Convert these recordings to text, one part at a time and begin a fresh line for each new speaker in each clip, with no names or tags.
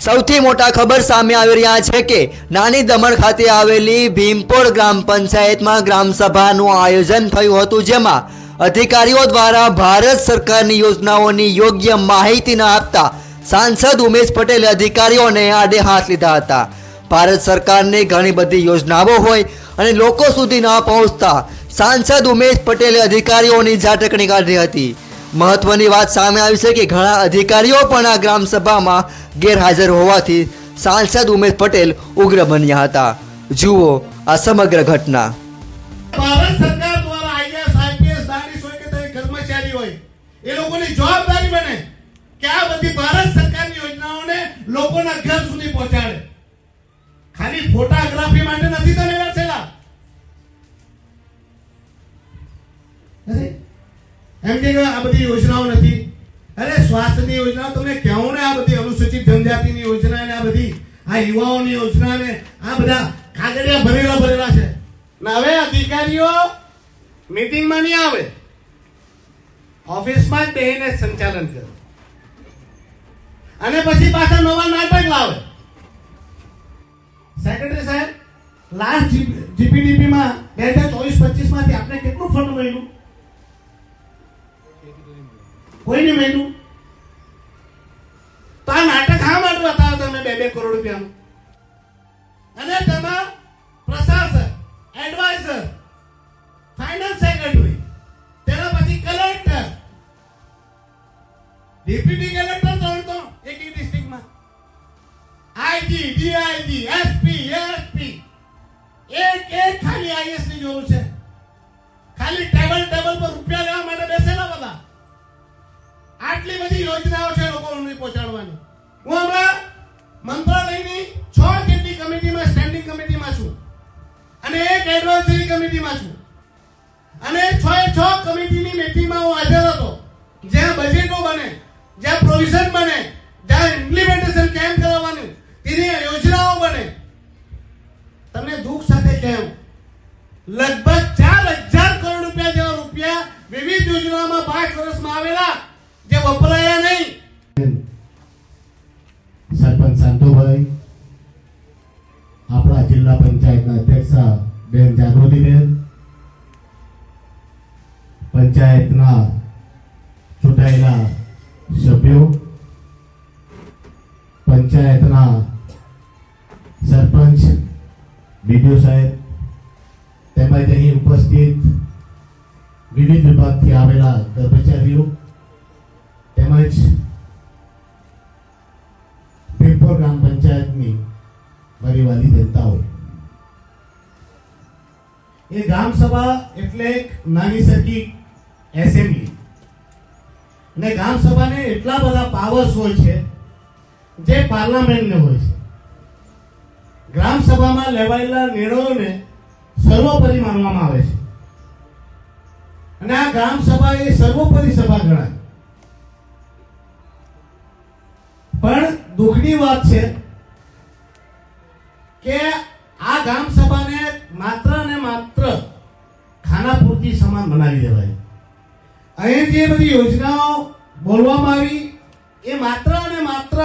સૌથી મોટા ખબર સામે આવી રહ્યા છે કે નાની દમણ ખાતે આવેલી ભીમપોળ ગ્રામ પંચાયતમાં ગ્રામસભાનું આયોજન થયું હતું, જેમાં અધિકારીઓ દ્વારા ભારત સરકારની યોજનાઓની યોગ્ય માહિતી ન આપતા સાંસદ ઉમેશ પટેલે અધિકારીઓને આડે હાથ લીધા હતા. ભારત સરકારની ઘણી બધી યોજનાઓ હોય અને લોકો સુધી ન પહોંચતા સાંસદ ઉમેશ પટેલે અધિકારીઓની ઝાટકણી કાઢી હતી. મહત્વની વાત સામે આવી છે કે ઘણા અધિકારીઓ પણ આ ગ્રામસભામાં ગેરહાજર હોવાથી સાંસદ ઉમેશ પટેલ ઉગ્ર બન્યા હતા. જુઓ આ સમગ્ર ઘટના.
એ લોકોની જવાબદારી બને કે આ બધી ભારત સરકારની યોજનાઓને લોકોના ઘર સુધી પહોંચાડે. ખાલી ફોટોગ્રાફી માટે નથી તમે છેલા અરે એમ કે આ બધી યોજનાઓ નથી? અરે સ્વાસ્થ્યની યોજના, તમને કહું ને આ બધી અનુસૂચિત જનજાતિની યોજના ને આ બધી, આ યુવાઓની યોજના ને આ બધા કાગળિયા ભરેલા ભરેલા છે. ને હવે અધિકારીઓ મીટિંગમાં નહીં આવે. ઓફિસમાં જ બેહીને સંચાલન કરે. અને પછી પાછા નવા નાટક લાવે. સેક્રેટરી સાહેબ લાસ્ટ જીપીડીપીમાં બે હજાર ચોવીસ પચીસમાંથી આપણે કેટલું ફંડ મળ્યું? કોઈ નહીં મળ્યું તો આ નાટક હા માટે બતાવો તમે બે બે કરોડ રૂપિયાનું? અને તેમાં પ્રશાસક એડવાઇઝર ફાઇનાન્સ સેક્રેટરી તેના પછી કલેક્ટર ડેપ્યુટી કલેક્ટર ત્રણ તો એક એક ડિસ્ટ્રિક્ટમાં આઈજી ડીઆઈજી એસપી એસપી એક એક ખાલી આઈએસની જરૂર છે. ખાલી ટેબલ ટેબલ પર રૂપિયા લેવા આટલી બધી યોજનાઓ છે લોકો પહોંચાડવાની. હું હમણાં મંત્રાલયની છ જેટલી કમિટીમાં સ્ટેન્ડિંગ કમિટીમાં છું. અને એક એડવાઇઝરી કમિટીમાં છું. અને છ એ છ કમિટીની મીટિંગમાં હું હાજર હતો. જ્યાં બજેટો બને, જ્યાં પ્રોવિઝન બને, જ્યાં ઇમ્પ્લિમેન્ટેશન કેમ કરાવવાનું, તેની યોજનાઓ બને. તમને દુઃખ સાથે કહેવું, લગભગ ચાર હજાર કરોડ રૂપિયા જેવા રૂપિયા વિવિધ યોજનાઓમાં પાંચ વર્ષમાં આવેલા વપરાયા નહીં?
સરપંચ શાંતુભાઈ આપણા જિલ્લા પંચાયતના અધ્યક્ષ બેન જાગૃતિબેન, પંચાયતના ચૂંટાયેલા સભ્યો, પંચાયતના સરપંચ બીડીઓ સાહેબ, તેમજ અહીં ઉપસ્થિત વિવિધ વિભાગથી આવેલા કર્મચારીઓ તેમજ ભીમપોર ગ્રામ પંચાયતની મારી જનતાઓ. એ ગ્રામ સભા એટલે એક નાની સરખી એસેમ્બલી. અને ગ્રામ સભાને એટલા બધા પાવર્સ હોય છે જે પાર્લામેન્ટને હોય છે. ગ્રામ સભામાં લેવાયેલા નિર્ણયોને સર્વોપરી માનવામાં આવે છે. અને આ ગ્રામ સભા એ સર્વોપરી સભા ગણાય. દુઃખની વાત છે કે આ ગામ સભાને માત્ર ને માત્ર ખાના પૂરતી સમાન બનાવી દેવાય. અહીં જે બધી યોજનાઓ બોલવામાં આવી, એ માત્ર અને માત્ર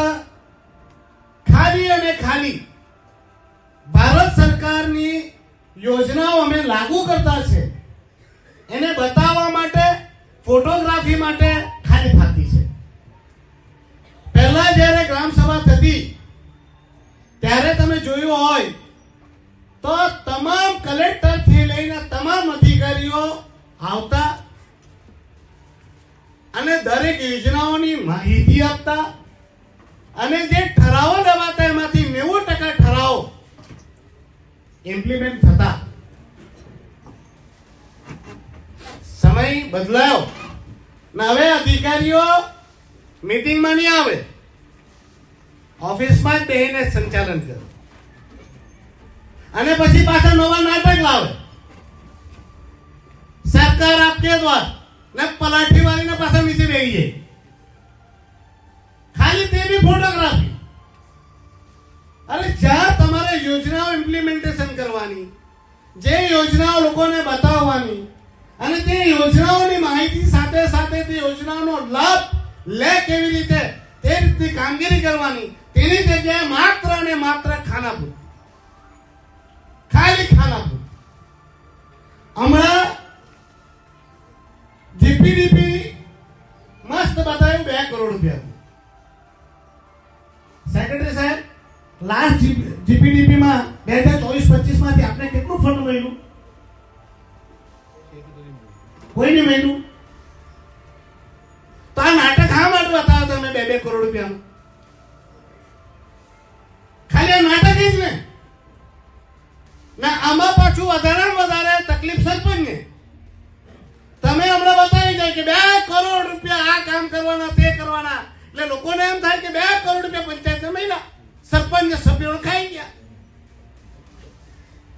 ખાલી અને ખાલી ભારત સરકારની યોજનાઓ અમે લાગુ કરતા છે. એને બતાવવા માટે, ફોટોગ્રાફી માટે ખાલી છે પહેલા જ્યારે ગ્રામ સભા થતી, ત્યારે તમે જોયું હોય, તો તમામ કલેક્ટરથી લઈને તમામ અધિકારીઓ આવતા અને દરેક યોજનાઓની માહિતી આપતા અને જે ઠરાવો લેવાતા એમાંથી નેવું ટકા ઠરાવો ઇમ્પ્લિમેન્ટ થતા. સમય બદલાયો. ને હવે અધિકારીઓ મીટિંગમાં નહીં આવે. ઓફિસમાં બેહીને સંચાલન કરે. અને પછી પાછા નવા નાટક લાવે. સરકાર આપકે દ્વાર. ને પલાઠી વાળીને પાછા નીચે બેસી જાય. ખાલી તે બી ફોટોગ્રાફી અરે જ્યાં તમારે યોજનાઓ ઇમ્પ્લિમેન્ટેશન કરવાની, જે યોજનાઓ લોકોને બતાવવાની, અને તે યોજનાઓની માહિતી સાથે સાથે તે યોજનાઓનો લાભ લે કેવી રીતે, તે રીતની કામગીરી કરવાની તેની જગ્યાએ માત્ર અને માત્ર ખાનાપુર. ખાલી ખાનાપુર. હમણાં જીપીડીપી મસ્ત બતાવ્યું બે કરોડ રૂપિયા. સેક્રેટરી સાહેબ લાસ્ટ જીપીડીપી માં બે હજાર ચોવીસ પચીસમાંથી આપણે કેટલું ફંડ મળ્યું? કોઈ નહીં મળ્યું? તો આ નાટક હા માટે બતાવો તમે બે બે કરોડ રૂપિયાનું? આમાં પાછું વધારે તકલીફ સરપંચને તમે હમણાં બતાવી જાય કે બે કરોડ રૂપિયા આ કામ કરવાના, તે કરવાના. એટલે લોકોને એમ થાય કે બે કરોડ રૂપિયા પંચાયત મહિલા સરપંચ સભ્યો ખાઈ ગયા.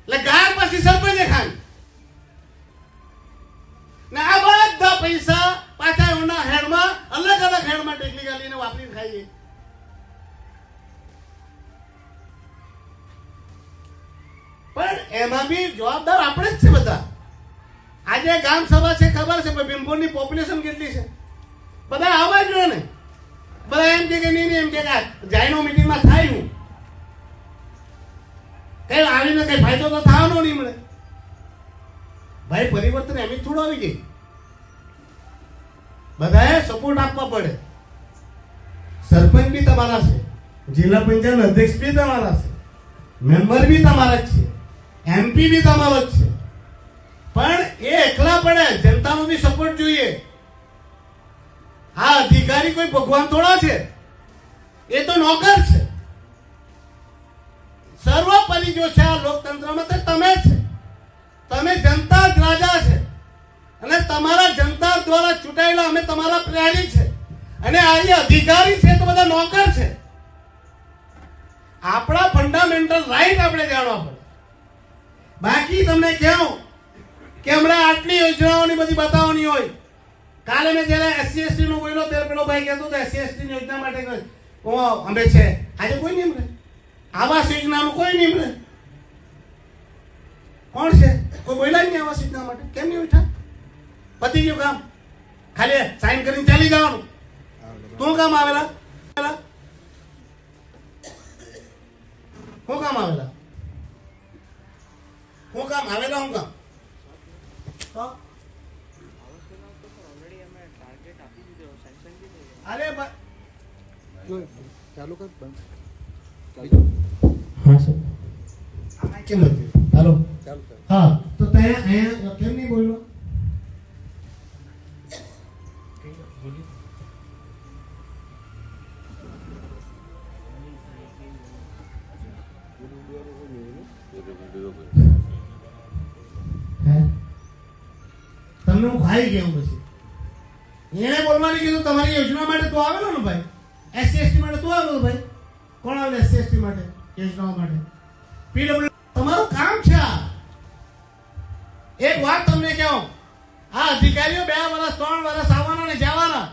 એટલે ગાર પછી સરપંચે ખાઈ ને આ બધા પૈસા પાછા એમના હેડમાં અલગ અલગ હેડમાં ટેકલી ગાલીને વાપરીને ખાઈએ. પણ એમાં બી જવાબદાર આપણે જ છે બધા. આજે ગામ સભા છે, ખબર છે, પણ ભીમપુરની પોપ્યુલેશન કેટલી છે? બધા આવવા જ જોઈએ ને. બધા એમ કે નહીં એમ કે જાયનો મિટિંગમાં થાય હું કઈ આવીને કઈ ફાયદો તો થવાનો નહીં મળે. ભાઈ, પરિવર્તન એમ થોડું આવી ગઈ બધાએ સપોર્ટ આપવા પડે. સરપંચ બી તમારા છે, જિલ્લા પંચાયત અધ્યક્ષ બી તમારા છે મેમ્બર બી તમારા જ છે. એમપી બી તમારો જ છે. પણ એ એકલા પડે, જનતાનો બી સપોર્ટ જોઈએ. આ અધિકારી કોઈ ભગવાન થોડા છે? એ તો નોકર છે. સર્વોપરી જો છે આ લોકતંત્રમાં, તે તમે છે. તમે જનતા જ રાજા છે. અને તમારા જનતા દ્વારા ચૂંટાયેલા અમે તમારા પ્રહરી છે. અને આ જે અધિકારી છે તો બધા નોકર છે. આપણા ફંડામેન્ટલ રાઈટ આપણે જાણવા પડે. બાકી તમને કહું કે હમણાં આટલી યોજનાઓની બધી બતાવવાની હોય. કાલે મેં જ્યારે એસસી એસટી નું બોલ્યો ત્યારે પેલો ભાઈ કહેતો હતો એસસી એસટી યોજના માટે અમે છે. આજે કોઈ નહીં મળે આવાસ યોજનાનું કોઈ નહીં કોણ છે? કોઈ બોલ્યા જ નહીં આવાસ યોજના માટે? કેમ નહીં બેઠા પતી ગયું કામ. ખાલી સાઈન કરીને ચાલી જવાનું. તું કામ આવેલા? હું કામ આવેલા? હું કામ આવેલા હું કામ? અરે
ચાલુ કર બંધ.
હા સર. આ કેમ હતું હાલો.
ચાલુ
હા તો તે અહીંયા કેમ નહીં બોલ્યો? ગયો પછી એણે બોલવાની કીધું, તમારી યોજના માટે તું આવેલો ને ભાઈ? એસસી એસટી માટે તું આવેલો ભાઈ? કોણ આવેલો એસસી એસટી માટે? યોજનાઓ માટે. પીડબ્લ્યુ તમારું કામ છે આ. એક વાત તમને કહું. આ અધિકારીઓ બે વર્ષ, ત્રણ વર્ષ આવવાના ને જવાના.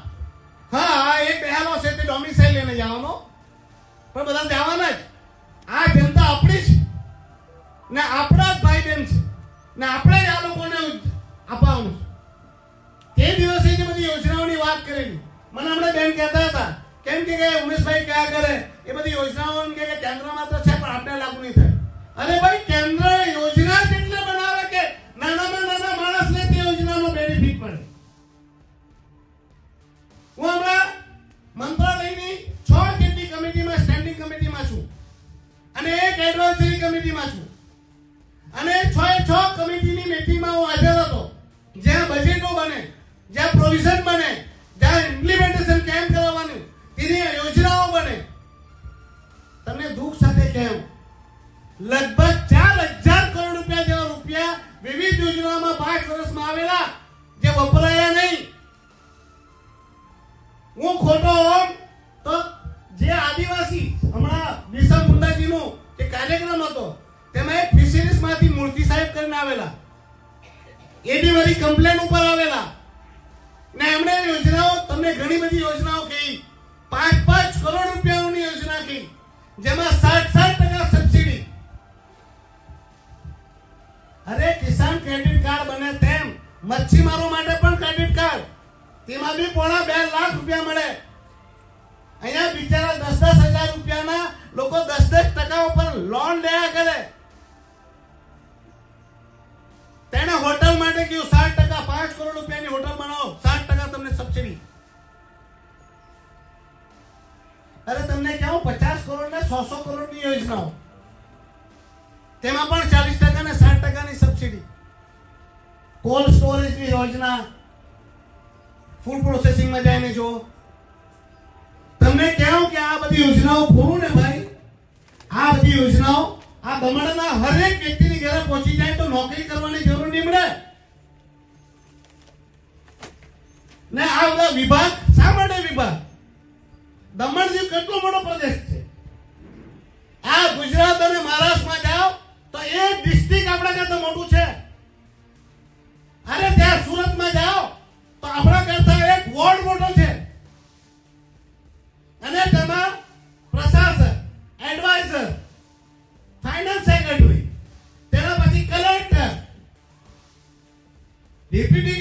હા, આ એક બેહાલો છે તે ડોમિસાઇલ લઈને જવાનો. પણ બધા જવાના જ. આ જનતા આપણી જ. ને આપણા જ ભાઈ બહેન છે. ને આપણે જ આ લોકોને આપવાનું છે. તે દિવસે જે બધી યોજનાઓની વાત કરેલી. મને હમણાં બેન કહેતા હતા, કેમ કે ઉમેશભાઈ કયા કરે એ બધી યોજનાઓ કે કેન્દ્રમાં તો છે, પણ આપણે લાગુ નહીં થાય. અરે ભાઈ, કેન્દ્ર યોજના કેટલે બનાવે કે નાનામાં નાના માણસને તે યોજનાનો બેનિફિટ મળે. હું હમણાં મંત્રાલયની છ જેટલી કમિટીમાં સ્ટેન્ડિંગ કમિટીમાં છું અને એક એડવાઇઝરી કમિટીમાં છું. અને છ છ કમિટીની મિટિંગમાં હું હાજર હતો. જ્યાં બજેટો બને. જ્યાં પ્રોવિઝન બને, જ્યાં ઇમ્પ્લિમેન્ટેશન કેમ કરવાનું, તેની યોજનાઓ બને. તમને દુઃખ સાથે કહેવું, લગભગ ચાર હજાર કરોડ રૂપિયા જેવા રૂપિયા વિવિધ યોજનામાં પાંચ વર્ષમાં આવેલા, જે વપરાયા નહીં. હું ખોટો હોમ તો જે આદિવાસી, હમણાં બિરસા મુંડાજીનો જે કાર્યક્રમ હતો, તેમાં એક ફિશરીઝમાંથી મૂર્તિ સાહેબ કરીને આવેલા. એ બી મારી કમ્પ્લેન ઉપર આવેલા. ને એમણે યોજનાઓ, તમને ઘણી બધી યોજનાઓ કહી. પાંચ પાંચ કરોડ રૂપિયાની યોજના કહી. જેમાં સાઠ સાત ટકા સબસિડી. અરે, કિસાન ક્રેડિટ કાર્ડ બને તેમ. મચ્છીમારો માટે પણ ક્રેડિટ કાર્ડ. તેમાં બી પોણા બે લાખ રૂપિયા મળે. અહીંયા બિચારા દસ દસ હજાર રૂપિયાના લોકો દસ દસ ટકા ઉપર લોન લેયા કરે અરે તમને કહું પચાસ કરોડ ને સો સો કરોડની યોજનાઓ. તેમાં પણ ચાલીસ ટકા ને સાઠ ટકાની સબસિડી કોલ્ડ સ્ટોરેજની યોજના. ફૂડ પ્રોસેસિંગમાં જઈને જો તમને કહું કે આ બધી યોજનાઓ ખોરું ને ભાઈ? આ બધી યોજનાઓ આ દમણના હરેક વ્યક્તિની ઘરે પહોંચી જાય તો નોકરી કરવાની જરૂર નહીં મળે. ને આ બધા વિભાગ, શા માટે વિભાગ? દમણ દીવ કેટલો મોટો પ્રદેશ છે? આ ગુજરાત અને મહારાષ્ટ્રમાં જાઓ તો એ ડિસ્ટ્રિક્ટ આપણા કરતા મોટું છે. અરે ત્યાં સુરતમાં જાઓ તો આપણા કરતા એક વોર્ડ મોટો છે. અને તેમાં પ્રશાસક એડવાઇઝર ફાઇનાન્સ સેક્રેટરી તેના પછી કલેક્ટર ડેપ્યુટી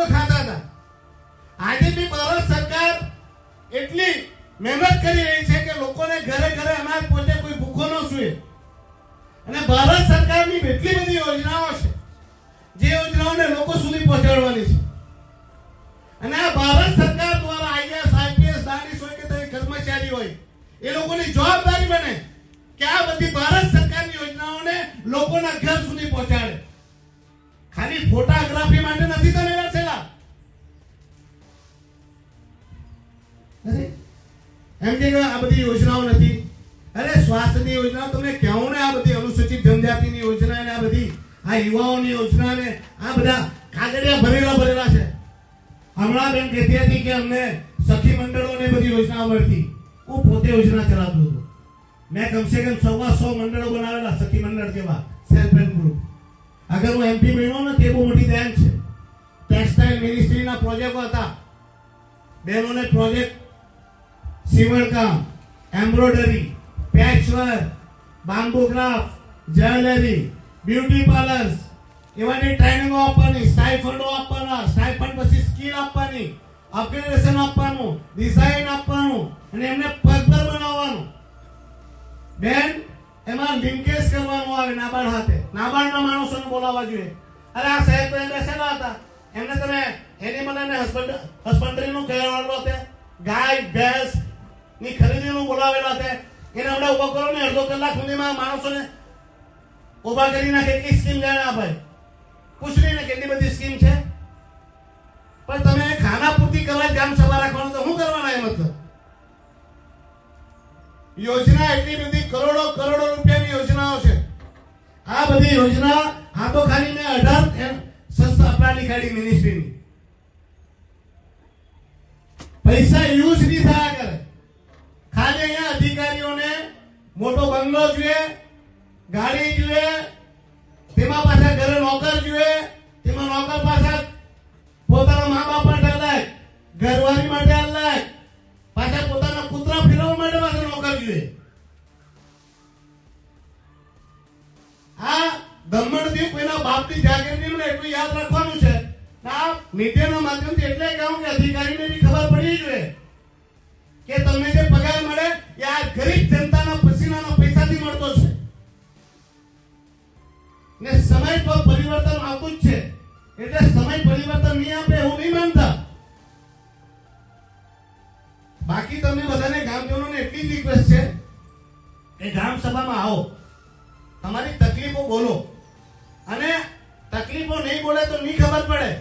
લોકો ખાતા હતા. આજે બી ભારત સરકાર એટલી મહેનત કરી રહી છે કે લોકોને ઘરે ઘરે અનાજ પહોંચે કોઈ ભૂખો ન સુએ. અને ભારત સરકારની એટલી બધી યોજનાઓ છે, જે યોજનાઓને લોકો સુધી પહોંચાડવાની છે. અને આ ભારત સરકાર દ્વારા આઈએસ આઈપીએસ દાનીશ હોય કે કર્મચારી હોય, એ લોકોની જવાબદારી બને કે આ બધી ભારત સરકારની યોજનાઓને લોકોના ઘર સુધી પહોંચાડે. ખાલી ફોટોગ્રાફી માટે નથી તમે રચેલા એમ કે આ બધી યોજનાઓ નથી. અરે સ્વાસ્થ્યની યોજના, તમને કહેવું ને આ બધી અનુસૂચિત જનજાતિની યોજના ને આ બધી, આ યુવાઓની યોજના ને આ બધા કાગળિયા ભરેલા ભરેલા છે. હમણાં બેન કહેતી હતી કે અમને સખી મંડળો ને બધી યોજના મળતી. હું પોતે યોજના ચલાવતો હતો. મેં કમસે કમ સવા સો મંડળો બનાવેલા સખી મંડળ જેવા. અગર હું એમપી બન્યો ને તે બહુ મોટી દેન છે. ટેક્સટાઇલ મિનિસ્ટ્રીના પ્રોજેક્ટો હતા. બહેનોને project સીવણકામ embroidery patchwork bamboo craft jewellery beauty parlours એવાની ટ્રેનિંગો આપવાની સ્ટાઇફંડો આપવાના સ્ટાઇફંડ પછી સ્કિલ આપવાની અપગ્રેડેશન આપવાનું ડિઝાઇન આપવાનું, અને એમને પગભર બનાવવાનું. બેન એમાં લિંકેજ કરવાનું આવે નાબાર્ડ હાથે. નાબાર્ડના માણસોને બોલાવવા જોઈએ. અરે આ સાહેબ તો એમને બેસેલા હતા? એમને તમે એનિમલ અને હસબન્ડ હસબન્ડરીનું કહેવાનું હતું ગાય, ભેંસની ખરીદીનું બોલાવેલા હતા. એને હમણાં ઊભો કરો ને અડધો કલાક સુધીમાં માણસોને ઊભા કરી નાખે. કેટલી સ્કીમ લેણા ભાઈ? પૂછલી ને કેટલી બધી સ્કીમ છે? પણ તમે ખાના પૂરતી કરવા જ ગામ સભા રાખવાનું તો શું કરવાના એ મતલબ? યોજના એટલી બધી કરોડો કરોડો રૂપિયાની યોજનાઓ છે. આ બધી યોજના આ તો ખાલી મેં અઢાર સંસ્થા આપણાની કાઢી મિનિસ્ટ્રીની પૈસા યુઝ નહીં થયા કરે. ખાલી અહીંયા અધિકારીઓને મોટો બંગલો જોઈએ, ગાડી જોઈએ, તેમાં પાછા ઘરે નોકર જોઈએ, તેમાં નોકર પાછા પોતાના મા બાપ માટે અલગ, ઘરવાળી માટે અલગ, પાછા પોતાના કૂતરા ફેરવવા માટે જોઈએ આ દમણ દીવ કોઈના બાપની જાગીર નહીં એટલું યાદ રાખવાનું છે. આ મીડિયાના માધ્યમથી એટલે કહું કે અધિકારીને બી ખબર પડી જોઈએ કે તમને જે પગાર મળે એ આ ગરીબ જનતાના પસીનાના પૈસાથી મળતો છે. ને સમય પર પરિવર્તન આવતું જ છે. એટલે સમય પરિવર્તન નહીં આપે એવું નહીં માનતા. બાકી તમને જ રિક્વેસ્ટ છે. કે ગ્રામ સભામાં આવો. તમારી તકલીફો બોલો. અને તકલીફો નહીં બોલે તો નહીં ખબર પડે.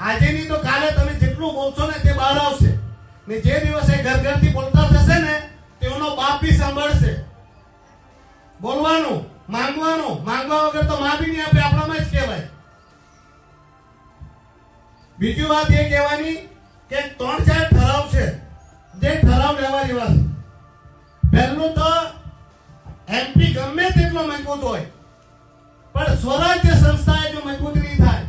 આજે નહીં તો કાલે તમે જેટલું બોલશો ને તે બહાર આવશે. ને જે દિવસે ઘર ઘરથી બોલતા થશે ને તેઓનો બાપ બી સાંભળશે. બોલવાનું માંગવાનું માંગવા વગર તો માં બી નહીં આપે આપણામાં જ કહેવાય. બીજી વાત એ કહેવાની કે ત્રણ ચાર ઠરાવ છે. જે ઠરાવ લેવા જેવા છે. પહેલું તો એમપી ગમે તેટલો મજબૂત હોય, પણ સ્વરાજ્ય સંસ્થાએ જો મજબૂત નહીં થાય,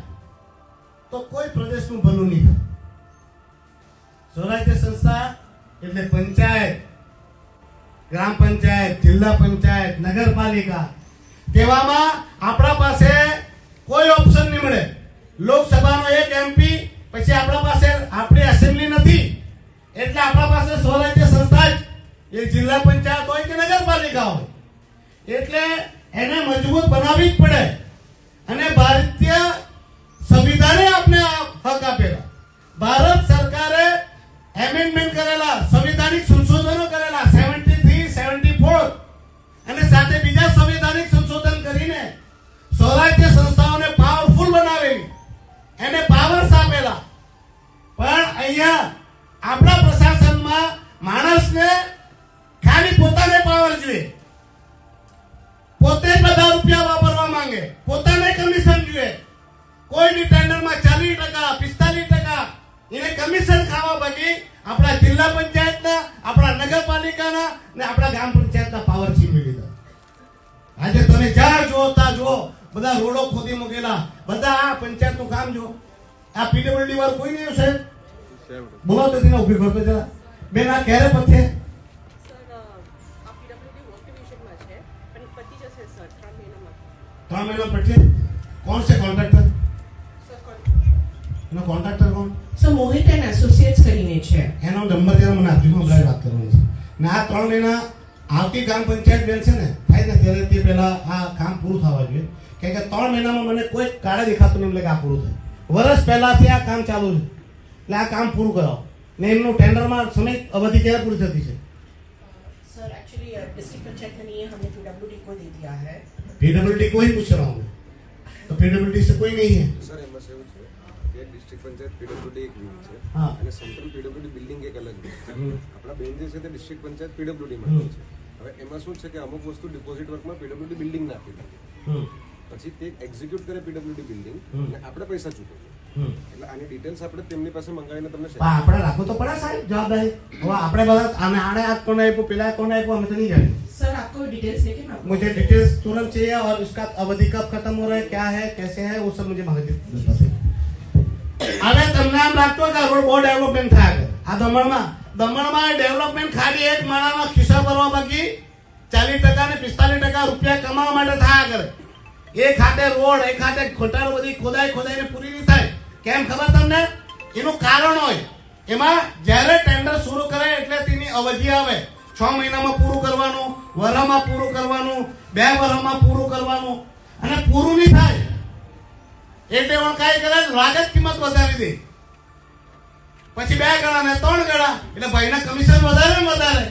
તો કોઈ પ્રદેશનું ભલું નહીં થાય. સ્વરાજ્ય સંસ્થા એટલે પંચાયત, ગ્રામ પંચાયત, જિલ્લા પંચાયત, નગરપાલિકા. તેવામાં આપણા પાસે કોઈ ઓપ્શન નહીં મળે. લોકસભાનો એક એમપી પછી આપણા પાસે, આપણી એસેમ્બલી નથી. એટલે આપણા પાસે સ્વરાજ્ય સંસ્થા જ એ જિલ્લા પંચાયત હોય કે નગરપાલિકા હોય. એટલે એને મજબૂત બનાવવી જ પડે. અને ભારતીય સંવિધાને આપણે હક આપેલા. ભારત સરકારે એમેન્ડમેન્ટ કરેલા, સંવિધાનિક સંશોધનો કરેલા સેવન્ટી થ્રી સેવન્ટી ફોર અને સાથે બીજા સંવિધાનિક સંશોધન કરીને સ્વરાજ્ય સંસ્થાઓને પાવરફુલ બનાવેલી. એને પાવર્સ આપેલા. પણ અહીંયા આપણા પ્રશાસનમાં માણસને ખાલી પોતાને પાવર જોઈએ. પોતે બધા રૂપિયા વાપરવા માંગે. પોતાને કમિશન જોઈએ. કોઈની ટેન્ડરમાં ચાલીસ ટકા, પિસ્તાલીસ ટકા, એને કમિશન ખાવા બાકી આપણા જિલ્લા પંચાયતના, આપણા નગરપાલિકાના ને આપણા ગ્રામ પંચાયતના પાવર છીનવી લીધા આજે તમે જ્યાં જુઓ, ત્યાં જુઓ, બધા રોડો ખોદી મૂકેલા. બધા આ પંચાયતનું કામ જો આ પીડબ્લ્યુડી વાળું કોઈ નહીં સાહેબ? બોલો તો તેને ઊભી કરતો જરા બેન ક્યારે પથે
ત્રણ
મહિના પછી કોણ છે કોન્ટ્રાક્ટર
સર કોણ
એનો કોન્ટ્રાક્ટર કોણ
સો મોહિત એન્ડ એસોસિએટ્સ કરીને છે
એનો નંબર જરા મને આપજો હું ગાડી વાત કરવાની છે ને આ ત્રણ મહિના આવતી ગ્રામ પંચાયત બેન છે ને થાય ને ત્યારે તે પહેલા આ કામ પૂરું થવા જોઈએ કેમ કે ત્રણ મહિનામાં મને કોઈ કાળે દેખાતું નહીં એટલે કે આ પૂરું થાય વર્ષ પહેલાથી આ કામ ચાલુ છે એટલે આ કામ પૂરું કરાવો ને એમનું ટેન્ડરમાં સમય અવધિ ક્યારે પૂરી થતી છે
सर एक्चुअली डिस्ट्रिक्ट पंचायत ने ये हमने पीडब्ल्यूडी को दे दिया है
पीडब्ल्यूडी को ही पूछ रहा हूँ मैं तो पीडब्ल्यूडी से कोई नहीं है
સર એમાં શું છે કે ડિસ્ટ્રિક્ટ પંચાયત પીડબ્લ્યુડી એક વિંગ છે
હા.
અને સેન્ટ્રલ પીડબ્લ્યુડી બિલ્ડિંગ એક અલગ wing છે
હમ.
આપણા બેન જે છે તે ડિસ્ટ્રિક્ટ પંચાયત પીડબ્લ્યુડી
હમ.
માટે છે હવે એમાં શું છે કે અમુક વસ્તુ ડિપોઝિટ વર્કમાં પીડબ્લ્યુડી બિલ્ડિંગ નાખી દીધી
હમ,
પછી તે એક્ઝિક્યુટ કરે પીડબ્લ્યુડી બિલ્ડિંગ
હમ.
અને આપણે પૈસા ચૂકવીએ
હમ.
એટલે આની ડિટેલ્સ આપણે તેમની પાસે મંગાવીને તમને
પણ
share
આપણે રાખવું તો પડે સાહેબ જવાબદારી હવે આપણે બધા આને આને આ કોને આપ્યું પેલા કોને આપ્યું અમે તો નહીં જાણીએ
सर आपको डिटेल्स लेके मैं आपको
मुझे डिटेल्स तुरंत चाहिए और उसका अवधि कब खत्म हो रहा है क्या है कैसे है वो सब मुझे माहिती बताइए હવે તમને આમ લાગતું હોય કે રોડ બહુ ડેવલપમેન્ટ થાય છે આ દમણમાં દમણમાં ડેવલપમેન્ટ ખાલી એક માણાના ખિસ્સા ભરવા બાકી ચાલીસ ટકા ને પિસ્તાલીસ ટકા રૂપિયા કમાવા માટે થયા કરે એ ખાતે રોડ એ ખાતે ખોટાર બધી ખોદાઈ ખોદાઈને પૂરી નહીં થાય કેમ ખબર તમને એનું કારણ હોય એમાં જ્યારે ટેન્ડર શરૂ કરે એટલે તેની અવધિ આવે છ મહિનામાં પૂરું કરવાનું વરામાં પૂરું કરવાનું, બે વરામાં પૂરું કરવાનું. અને પૂરું નહીં થાય. એટલે પણ કાંઈ કરે લાગત કિંમત વધારી દે. પછી બે ગણા ને ત્રણ ગણા, એટલે ભાઈના કમિશન વધારે ને વધારે.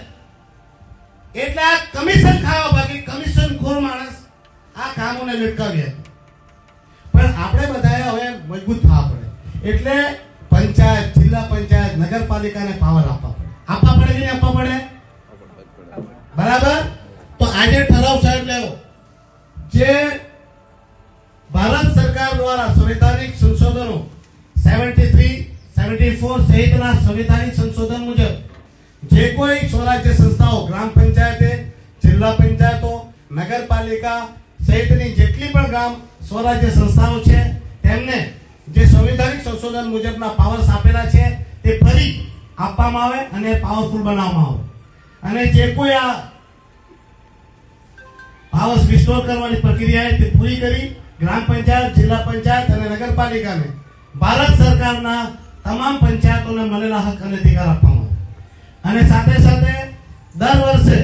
એટલે આ કમિશન ખાવા બાકી કમિશન ખોર માણસ આ કામોને લટકાવ્યા પણ આપણે બધાએ હવે મજબૂત થવા પડે. એટલે પંચાયત, જિલ્લા પંચાયત, નગરપાલિકાને પાવર આપવા પડે. આપવા પડે કે નહીં આપવા પડે? બરાબર? તો આજે ઠરાવ સાહેબ લેવો. જે ભારત સરકાર દ્વારા સંવિધાનિક સંશોધનો 73 74 સહિતના સંવિધાનિક સંશોધન મુજબ જે કોઈ સ્વરાજ્ય સંસ્થાઓ, ગ્રામ પંચાયતે, જિલ્લા પંચાયતો, નગરપાલિકા સહિતની જેટલી પણ ગ્રામ સ્વરાજ્ય સંસ્થાઓ છે, તેમને જે સંવિધાનિક સંશોધન મુજબના પાવર્સ આપેલા છે, તે ફરી આપવામાં આવે અને પાવરફુલ બનાવવામાં આવે. અને જે કોઈ આ પાવર્સ રિસ્ટોર કરવાની પ્રક્રિયા તે પૂરી કરી ગ્રામ પંચાયત, જિલ્લા પંચાયત અને નગરપાલિકાને ભારત સરકારના તમામ પંચાયતોને મળેલા હક અને અધિકાર આપવામાં અને સાથે સાથે દર વર્ષે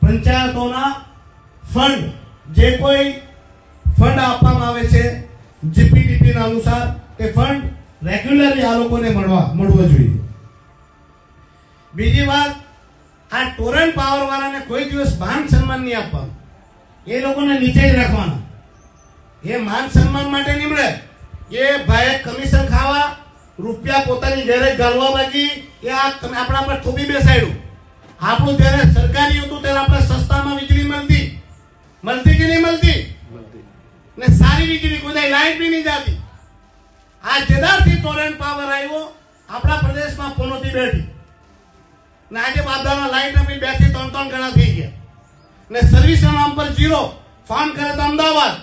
પંચાયતોના ફંડ, જે કોઈ ફંડ આપવામાં આવે છે, જીપીડીપીના અનુસાર તે ફંડ રેગ્યુલરલી આ લોકોને મળવા, મળવો જોઈએ. બીજી વાત આ ટોરેન્ટ પાવર વાળાને કોઈ દિવસ માન સન્માન નહીં આપવાનું. એ લોકોને નીચે જ રાખવાના. એ માન સન્માન માટે નીમડે એ ભાઈ કમિશન ખાવા રૂપિયા પોતાની ઘરે ગાલવા બાકી. એ આ તમે આપણા પર થોપી બેસાડ્યું. આપણું જ્યારે સરકારી હતું ત્યારે આપણે સસ્તામાં વીજળી મળતી. મળતી કે નહીં મળતી? ને સારી વીજળી કોઈ લાઈટ બી નહીં જાતી. આ જેદારથી ટોરેન્ટ પાવર આવ્યો આપણા પ્રદેશમાં પોનોતી બેઠી. ને આજે બાદાના લાઈટના બિલ બેથી ત્રણ ત્રણ ગણા થઈ ગયા. ને સર્વિસના નામ પર જીરો ફોન કરે તો અમદાવાદ.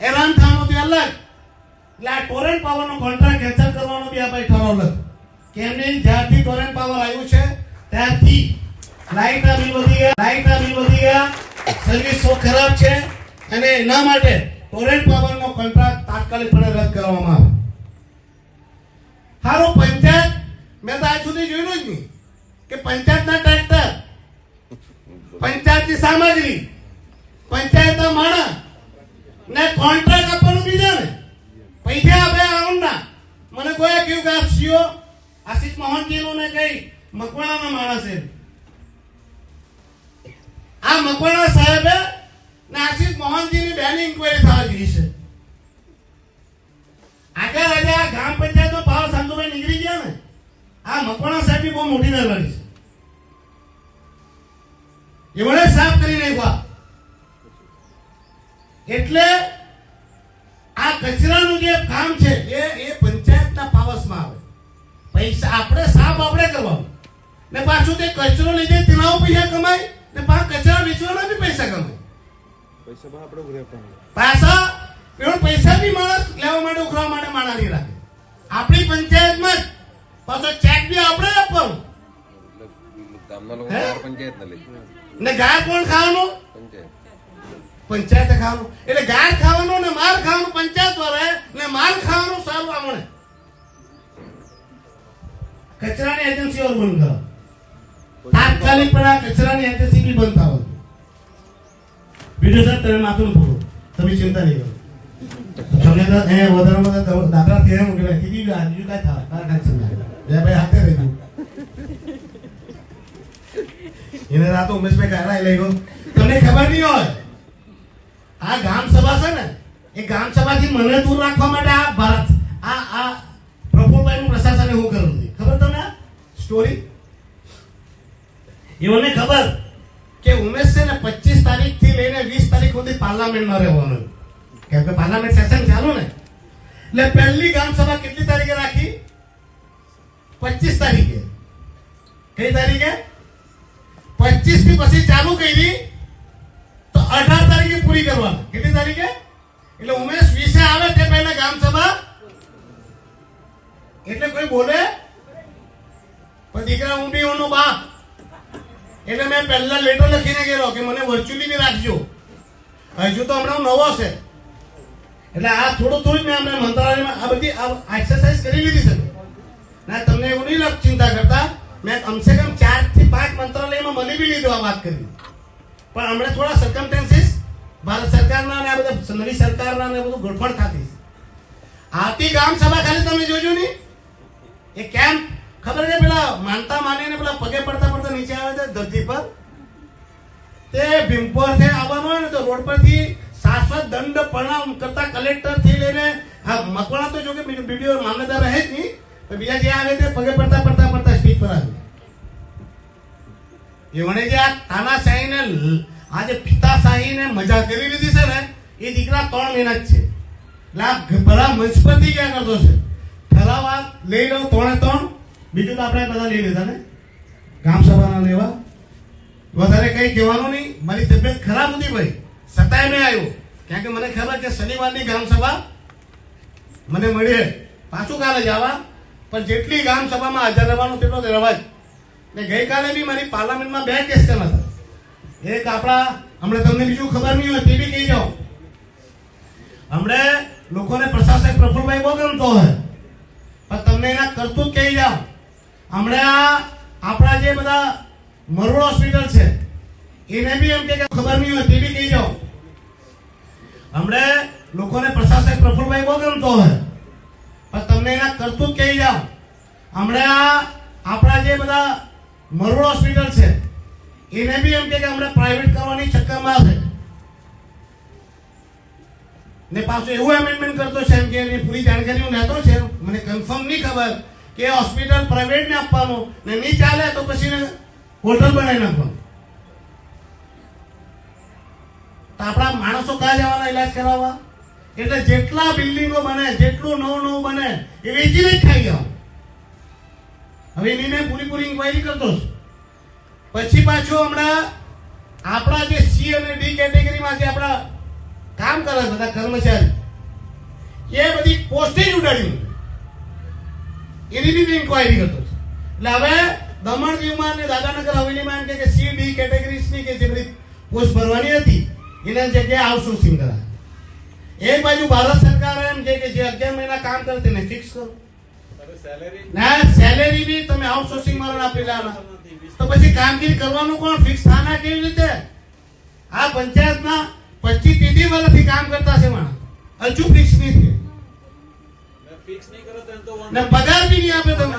હેરાન થવાનું તે અલગ. એટલે આ ટોરેન્ટ પાવરનો કોન્ટ્રાક્ટ કેન્સલ કરવાનો બી આપણે ઠરાવ કેમ નહીં? જ્યારથી ટોરેન્ટ પાવર આવ્યું છે, ત્યારથી લાઇટના બિલ વધી ગયા લાઈટના બિલ વધી ગયા. સર્વિસ બહુ ખરાબ છે. અને એના માટે ટોરેન્ટ પાવરનો કોન્ટ્રાક્ટ તાત્કાલિકપણે રદ કરવામાં આવે. હારો પંચાયત, મેં તો આજ સુધી જોયું જ નહીં. કે પંચાયતના ટ્રેક્ટર, પંચાયતની સામગ્રી, પંચાયતના માણસ ને કોન્ટ્રાક્ટ આપવાનું બીજાને પૈસા આપે આઉન્ડના મને કોઈ કહ્યું કે આ સીઓ આશીષ મોહનજીનું ને કઈ મકવાણાના માણસ છે. આ મકવાણા સાહેબે ને આશિષ મોહનજીની બેની ઇન્કવાયરી થવા દીધી છે. આગળ આજે આ ગ્રામ પંચાયતનો પાવર સંતુભાઈ નીકળી ગયા ને, આ મકવાણા સાહેબ બહુ મોટી નરવાડી છે. એવડે સાફ કરી નાખ્યા એટલે આ કચરાનું જે કામ છે એ એ પંચાયતના પાવસમાં આવે. પૈસા આપણે સાફ આપણે કરવાનું. ને પાછું તે કચરો લીધે તેના પૈસા કમાય ને પાછા કચરા વેચવાના બી પૈસા કમાય. પાછા પેલો પૈસા બી માણસ લેવા માટે ઉખડવા માટે માણા નહીં રાખે. આપણી પંચાયતમાં જ. પાછો ચેક બી આપણે આપવાનું.
ગામના લોકો પંચાયત ના
ગાય કોણ ખાવાનું?
પંચાયત
ખાવાનું. એટલે ગાય ખાવાનું ને માર ખાવાનું પંચાયત વાળાએ ને માર ખાવાનું સારું આમણે કચરાની એજન્સીઓ બંધ કરો. તાત્કાલિક પણ આ કચરાની એજન્સી બી બંધ થવા. વીડિયો સાહેબ, તમે માથું થોડું તમે ચિંતા નહીં કરો. તમને તો એ વધારે વધારે દાદા ત્યાં મૂકેલા કીધી બીજું કાંઈ થાય કાંઈ ચિંતા જય ભાઈ હાથે રહેજો. એને રાતો ઉમેશભાઈ કાઢા લઈ ગયો તમને ખબર નહીં હોય, આ ગામ સભા છે ને, એ ગામ સભાથી મને દૂર રાખવા માટે આ ભારત, આ આ પ્રફુલભાઈનું પ્રશાસન એવું કરું છે. ખબર તમને સ્ટોરી એ ખબર કે ઉમેશ છે ને પચીસ તારીખથી લઈને વીસ તારીખ સુધી પાર્લામેન્ટમાં રહેવાનું કેમ કે પાર્લામેન્ટ સેશન ચાલુ ને. એટલે પહેલી ગામ સભા કેટલી તારીખે રાખી? પચીસ તારીખે. કઈ તારીખે? પચીસથી પછી ચાલુ કરી, તો અઢાર તારીખે પૂરી કરવાની કેટલી તારીખે? એટલે ઉમેશ વીસે આવે તે પહેલા ગામ સભા. એટલે કોઈ બોલે? પણ દીકરા હું બી ઓનો બાપ. એટલે મેં પહેલા લેટર લખીને ગયેલો કે મને વર્ચ્યુઅલી બી રાખજો. હજુ તો હમણાં નવો છે. એટલે આ થોડું થોડું મેં હમણાં મંત્રાલયમાં આ બધી એક્સરસાઇઝ કરી લીધી છે. ના, તમને એવું નહીં લખ ચિંતા કરતા. મેં કમસે કમ ચાર પાંચ મંત્રાલયમાં મને બી લીધો આ વાત કરી. પણ હમણાં થોડા સર્કમટેન્સીસ ભારત સરકારના અને આ બધા નવી સરકારના ને બધું ગોઠવણ થતી. છે. આવતી ગામ સભા ખાલી તમે જોજો ને. એ કેમ? ખબર છે પેલા માનતા માનીને પેલા પગે પડતા પડતા નીચે આવે છે ધરતી પર? તે ભીમપોરથી આવવાનું હોય ને તો રોડ પરથી શાશ્વત દંડ પ્રણામ કરતા કલેક્ટરથી લઈને, હા, મકવાણા તો જો કે બીડીઓ મામલતદાર રહે જ નહીં બીજા જે આવે તે પગે પડતા પડતા પડતા સ્પીચ પર આવે. એમણે જે આ તાનાશાહીને આ જે પિતાશાહીને મજા કરી લીધી છે ને, એ દીકરા ત્રણ મહિના જ છે. એટલે આ બધા પરથી ક્યાં કરતો છે? આ લઈ લો ત્રણે ત્રણ, બીજું તો આપણે બધા લઈ લીધા ને? ગામ સભાના લેવા. વધારે કંઈ કહેવાનું નહીં. મારી તબિયત ખરાબ હતી ભાઈ. છતાંય મેં આવ્યો. કારણ કે મને ખબર કે શનિવારની ગામસભા મને મળીએ પાછું કાલે જવા પણ જેટલી ગામસભામાં હાજર રહેવાનું તેટલો જ રહેવા જ. ને ગઈકાલે બી મારી પાર્લામેન્ટમાં બે કર્યા હતા. એક આપણા, હમણાં તમને બીજું ખબર નહીં હોય તે બી કહી જાઓ હમણે લોકોને પ્રશાસક પ્રફુલભાઈ બહુ ગમતો હોય. પણ તમને એના કરતું કહી જાઓ. હમણે આપણા જે બધા મરોડ હોસ્પિટલ છે, એને બી એમ કે ખબર નહીં હોય તે બી કહી જાઓ હમણે લોકોને પ્રશાસક પ્રફુલભાઈ બહુ ગમતો હોય. પણ તમને એના કરતું કહી જાઓ. હમણે આપણા જે બધા મરોડ હોસ્પિટલ છે. એને બી એમ કે હમણે પ્રાઇવેટ કરવાની ચક્કરમાં છે ને પાછું એવું એમેન્ડમેન્ટ કરતો છે એમ કે એની પૂરી જાણકારી હું લેતો છે. મને કન્ફર્મ નહીં ખબર કે હોસ્પિટલ પ્રાઇવેટને આપવાનું ને નહીં ચાલે તો પછી હોટલ બનાવી નાખવાનું. તો આપણા માણસો ક્યાં જવાના ઇલાજ કરાવવા? એટલે જેટલા બિલ્ડિંગો બને, જેટલું નવું નવું બને, એ વેચીને જ ખાઈ ગયા હવે એની મેં પૂરી ઇન્ક્વાયરી કરતો છું. પછી પાછું હમણાં આપણા જે સી અને ડી કેટેગરીમાં જે આપણા કામ કરે બધા કર્મચારી, એ બધી પોસ્ટેજ ઉડાડી એની બી ઇન્ક્વાયરી કરતો છું. એટલે હવે દમણ દીવમાં અને દાદાનગર હવેલીમાં એમ કે સી ડી કેટેગરીઝની કે જે બધી પોસ્ટ ભરવાની હતી, એના જગ્યાએ આઉટસોર્સિંગ કરાય. એક બાજુ ભારત સરકાર એમ કે જે અગિયાર મહિના કામ કરે તેને ફિક્સ કરો. ના સેલેરી બી તમે આઉટસોર્સિંગમાં આપી લેવાના તો પછી કામગીરી કરવાનું કોણ? ફિક્સ થાના કેવી રીતે? આ પંચાયતમાં પચીસ ત્રીસ વર્ષથી કામ કરતા છે માણસ. હજુ ફિક્સ નહીં ને પગાર બી નહીં આપે તમે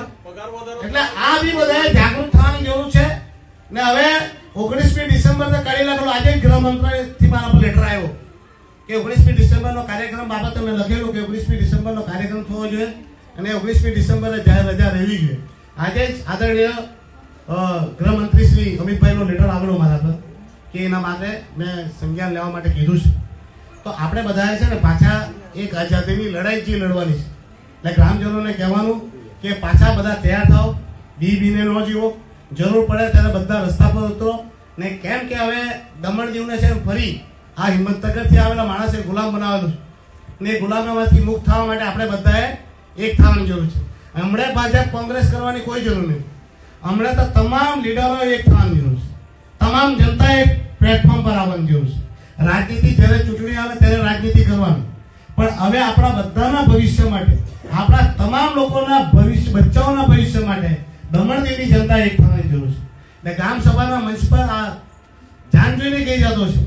એટલે આ બી બધાએ જાગૃત થવાની જરૂર છે. ને હવે ઓગણીસમી ડિસેમ્બર તો કાઢી નાખેલો. આજે ગૃહ મંત્રાલયથી મારા પર લેટર આવ્યો. કે ઓગણીસમી ડિસેમ્બરનો કાર્યક્રમ બાબતે મેં લખેલું કે ઓગણીસમી ડિસેમ્બરનો કાર્યક્રમ થવો જોઈએ. અને ઓગણીસમી ડિસેમ્બરે જાહેર રજા રહેવી જોઈએ આજે જ આદરણીય ગૃહમંત્રી શ્રી અમિતભાઈનો લેટર આવેલો મારા પર, કે એના માટે મેં સંજ્ઞાન લેવા માટે કીધું છે. તો આપણે બધાએ છે ને પાછા એક આઝાદીની લડાઈ જે લડવાની છે. એટલે ગ્રામજનોને કહેવાનું કે પાછા બધા તૈયાર થાઓ, બી બીને ન જીવો, જરૂર પડે ત્યારે બધા રસ્તા પર ઉતરો, ને કેમ કે હવે દમણ દીવને છે ફરી આ હિંમતનગરથી આવેલા માણસે ગુલામ બનાવેલું છે. ને ગુલામીમાંથી મુક્ત થવા માટે આપણે બધાએ એક થવાની જરૂર છે. હમણાં ભાજપ કોંગ્રેસ કરવાની કોઈ જરૂર નથી. હમણાં તો તમામ લીડરો એક થવાની જરૂર છે. તમામ જનતા એક પ્લેટફોર્મ પર આવવાની જરૂર છે. રાજનીતિ જ્યારે ચૂંટણી આવે ત્યારે રાજનીતિ કરવાની. પણ હવે આપણા બધાના ભવિષ્ય માટે, આપણા તમામ લોકોના ભવિષ્ય, બચ્ચાઓના ભવિષ્ય માટે દમણદેવની જનતા એક થવાની જરૂર છે. એટલે ગ્રામ સભાના મંચ પર આ જાણ જોઈને કહી જતો છે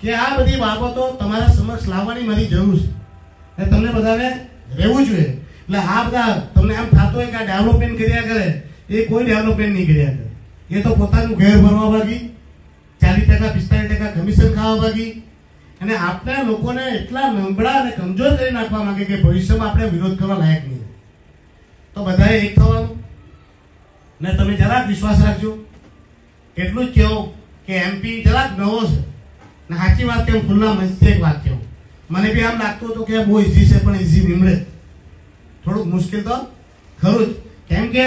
કે આ બધી બાબતો તમારા સમક્ષ લાવવાની મારી જરૂર છે. એ તમને બધાને રહેવું જોઈએ. એટલે આ બધા, તમને એમ થતું હોય કે આ ડેવલપમેન્ટ કર્યા કરે, એ કોઈ ડેવલપમેન્ટ નહીં કર્યા કરે. એ તો પોતાનું ઘેર ભરવા ભાગી, ચાલીસ ટકા, પિસ્તાલીસ ટકા કમિશન ખાવા ભાગી. અને આપણે લોકોને એટલા નબળા અને કમજોર કરી નાખવા માંગે કે ભવિષ્યમાં આપણે વિરોધ કરવા લાયક નહીં. તો બધાએ એક થવાનું. ને તમે જરાક વિશ્વાસ રાખજો. એટલું જ કહો કે એમપી જરાક નવો છે. ને સાચી વાત કેમ ખુલ્લા મંચથી એક વાત કહું. મને બી આમ લાગતું હતું કે બહુ ઈઝી છે, પણ ઈઝી નીમડે થોડુંક મુશ્કેલ તો ખરું જ. કેમ કે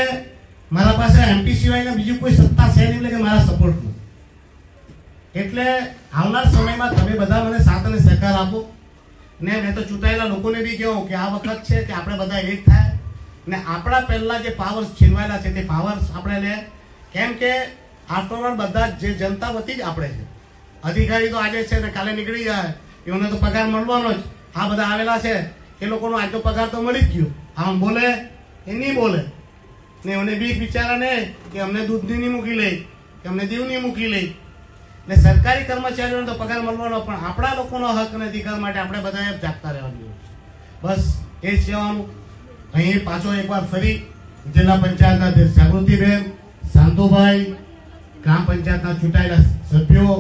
મારા પાસે એમપી સિવાયના બીજું કોઈ સત્તા છે નહીં એટલે કે મારા સપોર્ટનું એટલે આવનાર સમયમાં તમે બધા મને સાથ અને સહકાર આપો. ને મેં તો ચૂંટાયેલા લોકોને બી કહો કે આ વખત છે કે આપણે બધા એક થાય. ને આપણા પહેલા જે પાવર્સ છીનવાયેલા છે તે પાવર્સ આપણે લે. કેમ કે આફ્ટરઓલ બધા જ જનતા વતી જ આપણે છે. અધિકારી તો આજે છે ને કાલે નીકળી જાય એમને તો પગાર મળવાનો જ. આ બધા આવેલા છે. એ લોકોનો આટલો પગાર તો મળી જ ગયો. આમ બોલે, એ નહીં બોલે. ને એમને બી બિચારાને કે અમને દૂધની નહીં મૂકી લે, કે અમને દીવની મૂકી લે. ને સરકારી કર્મચારીઓને તો પગાર મળવાનો, પણ આપણા લોકોનો હક અને અધિકાર માટે આપણે બધાએ જાગતા રહેવાનું બસ, એ જ કહેવાનું. અહીં પાછો એકવાર ફરી જિલ્લા પંચાયતના અધ્યક્ષ જાગૃતિબેન, શાંતુભાઈ, ગ્રામ પંચાયતના ચૂંટાયેલા સભ્યો,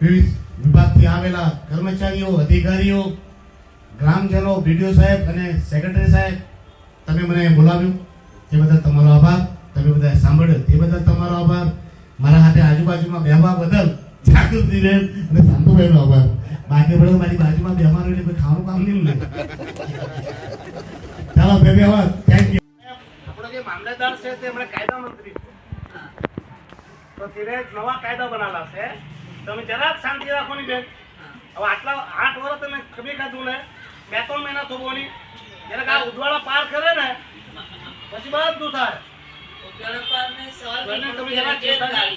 વિવિધ વિભાગથી આવેલા કર્મચારીઓ, અધિકારીઓ ગ્રામજનો બીડીઓ સાહેબ અને સેક્રેટરી સાહેબ, તમે મને બોલાવ્યું. તે બદલ તમારો આભાર. તમે બધા સાંભળ્યો. તે બદલ તમારો આભાર. મારા હાથે આજુબાજુમાં બેહવા બદલ જાગૃતિબેન અને શાંતુભાઈનો આભાર. બાકી બધું મારી બાજુમાં બેહવાનું એટલે ખાવાનું કામ નહીં ને ચાલો ધન્યવાદ થેન્ક યુ આપણો જે મામલેદાર છે તે હમણાં કાયદા મંત્રી છે. તો તેને નવા કાયદા બનાવેલા છે. તમે જરાક શાંતિ રાખો ની બેન. હવે આટલા આઠ વર્ષ તમે ખબી ખાધું ને બે ત્રણ મહિના થોભોની. જરાક આ ઉદવાડા પાર કરે ને પછી બધું થાય. તમે જરાક ચેતવણી-